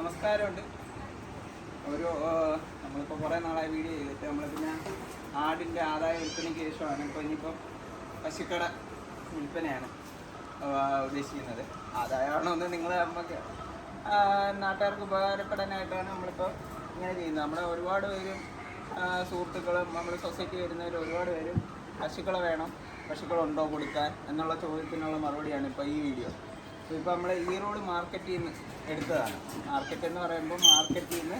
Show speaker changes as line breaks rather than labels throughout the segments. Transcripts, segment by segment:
നമസ്കാരമുണ്ട്. ഒരു നമ്മളിപ്പോൾ കുറേ നാളായി വീഡിയോ ചെയ്തിട്ട് നമ്മൾ പിന്നെ ആടിന്റെ ആദായ വിൽപ്പനയ്ക്ക് ശേഷമാണ് ഇപ്പോൾ ഇനിയിപ്പോൾ പശുക്കട വിൽപ്പനയാണ് ഉദ്ദേശിക്കുന്നത്. ആദായമാണോ എന്ന് നിങ്ങൾ നമുക്ക് നാട്ടുകാർക്ക് ഉപകാരപ്പെടാനായിട്ടാണ് നമ്മളിപ്പോൾ ഇങ്ങനെ ചെയ്യുന്നത്. നമ്മുടെ ഒരുപാട് പേരും സുഹൃത്തുക്കളും നമ്മൾ സൊസൈറ്റി വരുന്നവർ ഒരുപാട് പേരും പശുക്കളെ വേണം പശുക്കളുണ്ടോ കൊടുക്കാൻ എന്നുള്ള ചോദ്യത്തിനുള്ള മറുപടിയാണ് ഇപ്പോൾ ഈ വീഡിയോ. ഇപ്പോൾ നമ്മൾ ഈ റോഡ് മാർക്കറ്റിൽ നിന്ന് എടുത്തതാണ്. മാർക്കറ്റ് എന്ന് പറയുമ്പോൾ മാർക്കറ്റിൽ നിന്ന്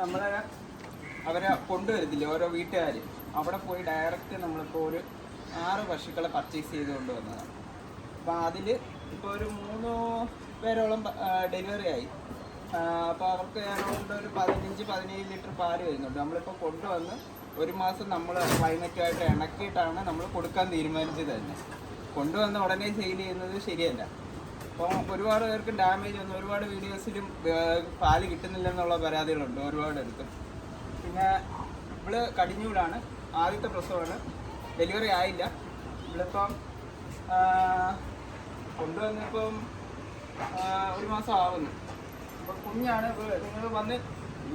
നമ്മൾ അവരെ കൊണ്ടുവരത്തില്ല ഓരോ വീട്ടുകാർ അവിടെ പോയി ഡയറക്റ്റ് നമ്മളിപ്പോൾ ഒരു ആറ് പശുക്കളെ പർച്ചേസ് ചെയ്ത് കൊണ്ടുവന്നതാണ്. അപ്പോൾ അതിൽ ഇപ്പോൾ ഒരു മൂന്ന് പേരോളം ഡെലിവറി ആയി. അപ്പോൾ അവർക്ക് ഏതാണ്ട് ഒരു പതിനഞ്ച് പതിനേഴ് ലിറ്റർ പാൽ വരുന്നുണ്ട്. നമ്മളിപ്പോൾ കൊണ്ടുവന്ന് ഒരു മാസം നമ്മൾ ക്ലൈമറ്റുമായിട്ട് ഇണക്കിയിട്ടാണ് നമ്മൾ കൊടുക്കാൻ തീരുമാനിച്ചത് തന്നെ. കൊണ്ടുവന്ന് ഉടനെ സെയിൽ ചെയ്യുന്നത് ശരിയല്ല. അപ്പോൾ ഒരുപാട് പേർക്ക് ഡാമേജ് വന്നു. ഒരുപാട് വീഡിയോസിലും പാൽ കിട്ടുന്നില്ലെന്നുള്ള പരാതികളുണ്ട് ഒരുപാട് പേർക്ക്. പിന്നെ ഇവൾ കടിഞ്ഞൂടാണ്. ആദ്യത്തെ പ്രസവമാണ്. ഡെലിവറി ആയില്ല. ഇവളിപ്പം കൊണ്ടുവന്നിപ്പം ഒരു മാസം ആവുന്നു. അപ്പോൾ കുഞ്ഞാണ്. നിങ്ങൾ വന്ന്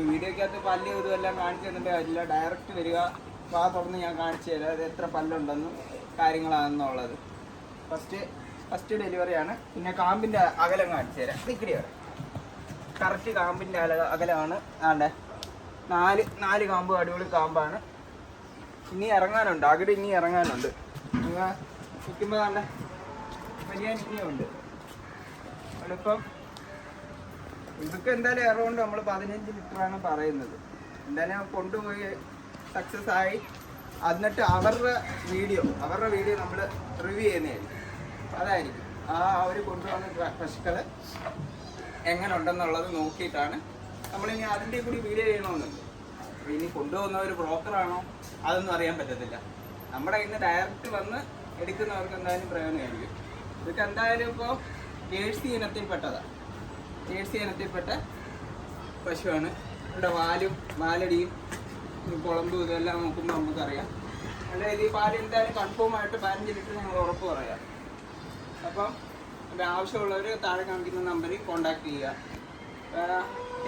വീഡിയോക്കകത്ത് പല്ല് ഇതും എല്ലാം കാണിച്ചു തന്നിട്ട് അല്ല ഡയറക്റ്റ് വരിക. വാ തുറന്ന് ഞാൻ കാണിച്ചു തരാം. അത് എത്ര പല്ലുണ്ടെന്നും കാര്യങ്ങളാണെന്നുള്ളത്. ഫസ്റ്റ് ഫസ്റ്റ് ഡെലിവറി ആണ്. പിന്നെ കാമ്പിന്റെ അകലം കാണിച്ചു തരാം. ഇക്കടി വരെ. കറക്റ്റ് കാമ്പിന്റെ അല അകലമാണ്. ആണ്ടേ? നാല് നാല് കാമ്പ് അടിപൊളി കാമ്പാണ്. ഇനി ഇറങ്ങാനുണ്ട്. അകട് ഇനി ഇറങ്ങാനുണ്ട്. നിൽക്കുമ്പോൾ താണ്ടെ വലിയ ഇനിയുണ്ട് അതിപ്പം ഇതൊക്കെ എന്തായാലും എറൗണ്ട് നമ്മൾ പതിനഞ്ച് ലിറ്ററാണ് പറയുന്നത്. എന്തായാലും കൊണ്ടുപോയി സക്സസ് ആയി. എന്നിട്ട് അവരുടെ വീഡിയോ അവരുടെ വീഡിയോ നമ്മൾ റിവ്യൂ ചെയ്യുന്നതായിരിക്കും. അതായിരിക്കും. ആ അവർ കൊണ്ടുവന്ന പശുക്കൾ എങ്ങനെ ഉണ്ടെന്നുള്ളത് നോക്കിയിട്ടാണ് നമ്മളിനി അതിന്റെ കൂടി വീഡിയോ ചെയ്യണമെന്നുണ്ട്. ഇനി കൊണ്ടുപോകുന്ന ഒരു ബ്രോക്കറാണോ അതൊന്നും അറിയാൻ പറ്റത്തില്ല. നമ്മുടെ ഇന്ന് ഡയറക്റ്റ് വന്ന് എടുക്കുന്നവർക്ക് എന്തായാലും പ്രയോജനമായിരിക്കും. ഇതൊക്കെ എന്തായാലും ഇപ്പോൾ ജേഴ്സി ഇനത്തിൽപ്പെട്ടതാണ് ജേഴ്സി ഇനത്തിൽപ്പെട്ട പശുവാണ്. ഇവിടെ വാലും വാലടിയും കുളമ്പും ഇതെല്ലാം നോക്കുമ്പോൾ നമുക്കറിയാം. അതായത് ഈ പാൽ എന്തായാലും കൺഫേം ആയിട്ട് പതിനഞ്ച് ലിറ്റർ ഞങ്ങൾ ഉറപ്പ് പറയാം. അപ്പം ആവശ്യമുള്ളവർ താഴെ കാണിക്കുന്ന നമ്പറിൽ കോൺടാക്ട് ചെയ്യുക.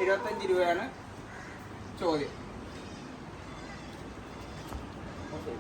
ഇരുപത്തഞ്ച് രൂപയാണ് ചോദ്യം.